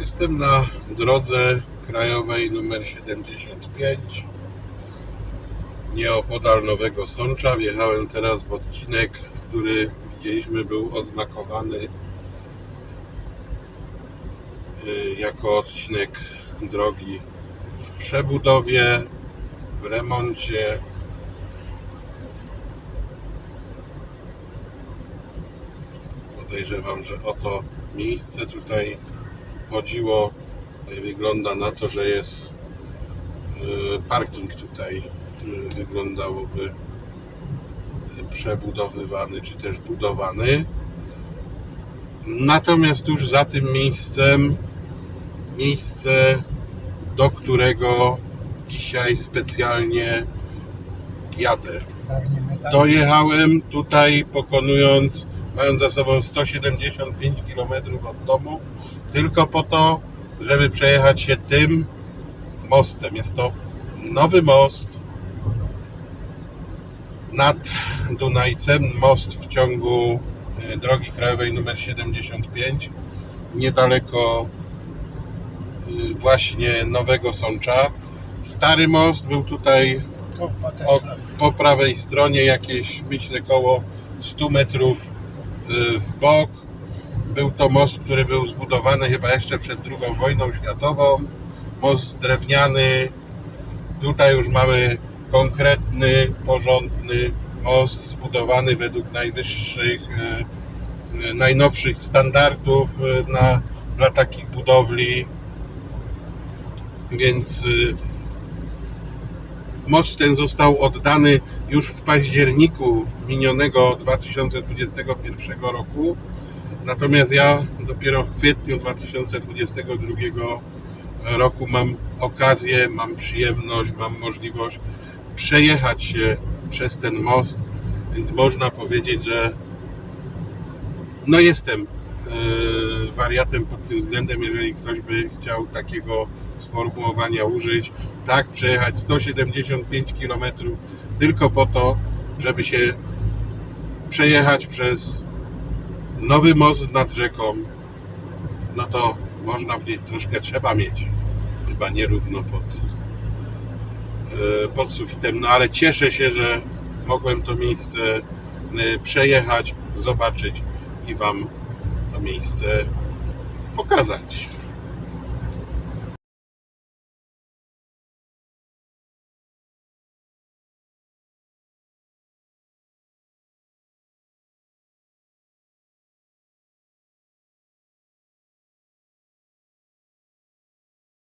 Jestem na drodze krajowej numer 75 nieopodal Nowego Sącza. Wjechałem teraz w odcinek, który widzieliśmy był oznakowany y, jako odcinek drogi w przebudowie, w remoncie. Podejrzewam, że o to miejsce tutaj chodziło. Tutaj Wygląda na to, że jest y, parking tutaj. y, Wyglądałoby przebudowywany czy też budowany. Natomiast tuż za tym miejscem miejsce, do którego dzisiaj specjalnie jadę. Dojechałem tutaj pokonując, mając za sobą 175 km od domu, tylko po to, żeby przejechać się tym mostem. Jest to nowy most nad Dunajcem, most w ciągu e, drogi krajowej numer 75, niedaleko e, właśnie Nowego Sącza. Stary most był tutaj o, po prawej stronie jakieś myślę koło 100 metrów w bok. Był to most, który był zbudowany chyba jeszcze przed II wojną światową. Most drewniany. Tutaj już mamy konkretny, porządny most zbudowany według najwyższych, y, y, najnowszych standardów y, na, dla takich budowli. Więc y, Most ten został oddany już w październiku minionego 2021 roku. Natomiast ja dopiero w kwietniu 2022 roku mam okazję, mam przyjemność, mam możliwość przejechać się przez ten most, więc można powiedzieć, że no jestem yy, wariatem pod tym względem, jeżeli ktoś by chciał takiego sformułowania użyć. Tak, przejechać 175 km tylko po to, żeby się przejechać przez nowy most nad rzeką, no to można powiedzieć, troszkę trzeba mieć. Chyba nierówno pod, yy, pod sufitem. No ale cieszę się, że mogłem to miejsce yy, przejechać, zobaczyć i Wam to miejsce pokazać.